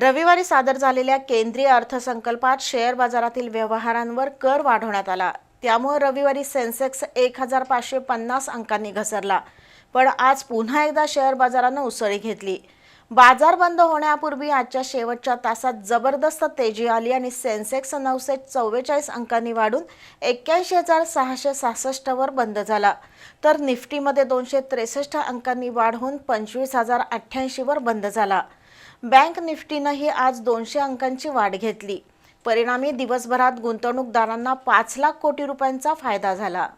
रविवारी सादर झालेल्या केंद्रीय अर्थसंकल्पात शेअर बाजारातील व्यवहारांवर कर वाढवण्यात आला. त्यामुळे रविवारी सेन्सेक्स एक हजार पाचशे पन्नास अंकांनी घसरला. पण आज पुन्हा एकदा शेअर बाजारानं उसळी घेतली. बाजार बंद होण्यापूर्वी आजच्या शेवटच्या तासात जबरदस्त तेजी आली आणि सेन्सेक्स नऊशे चव्वेचाळीस अंकांनी वाढून एक्क्याऐंशी हजार सहाशे सहासष्टवर बंद झाला. तर निफ्टीमध्ये दोनशे त्रेसष्ट अंकांनी वाढ होऊन पंचवीस हजार अठ्ठ्याऐंशीवर बंद झाला. बँक निफ्टीनंही आज दोनशे अंकांची वाढ घेतली. परिणामी दिवसभरात गुंतवणूकदारांना पाच लाख कोटी रुपयांचा फायदा झाला.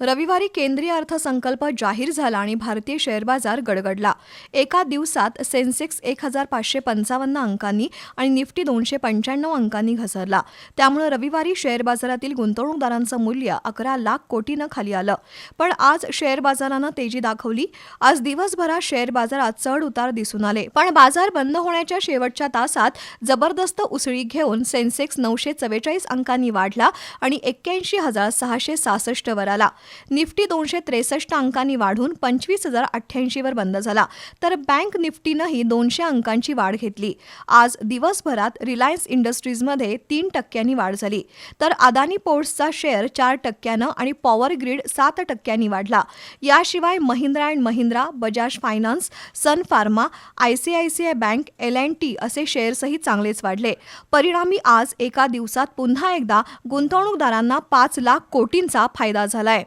रविवारी केंद्रीय अर्थसंकल्प जाहीर झाला आणि भारतीय शेअर बाजार गडगडला. एका दिवसात सेन्सेक्स एक हजार पाचशे पंचावन्न अंकांनी आणि निफ्टी दोनशे पंच्याण्णव अंकांनी घसरला. त्यामुळे रविवारी शेअर बाजारातील गुंतवणूकदारांचं मूल्य अकरा लाख कोटीनं खाली आलं. पण आज शेअर बाजारानं तेजी दाखवली. आज दिवसभरात शेअर बाजारात चढ उतार दिसून आले. पण बाजार बंद होण्याच्या शेवटच्या तासात जबरदस्त उसळी घेऊन सेन्सेक्स नऊशे चव्वेचाळीस अंकांनी वाढला आणि एक्क्याऐंशी हजार सहाशे सहासष्ट वर आला. निफ्टी दोनशे त्रेसष्ट अंकांनी वाढून पंचवीस हजार अठ्ठ्याऐंशीवर बंद झाला. तर बँक निफ्टीनंही दोनशे अंकांची वाढ घेतली. आज दिवसभरात रिलायन्स इंडस्ट्रीजमध्ये तीन टक्क्यांनी वाढ झाली. तर अदानी पोर्ट्सचा शेअर चार टक्क्यानं आणि पॉवर ग्रीड सात टक्क्यांनी वाढला. याशिवाय Mahindra and Mahindra Bajaj finance Sun Pharma I C I C I bank L and T असे शेअर्सही चांगलेच वाढले. परिणामी आज एका दिवसात पुन्हा एकदा गुंतवणूकदारांना पाच लाख कोटींचा फायदा झालाय.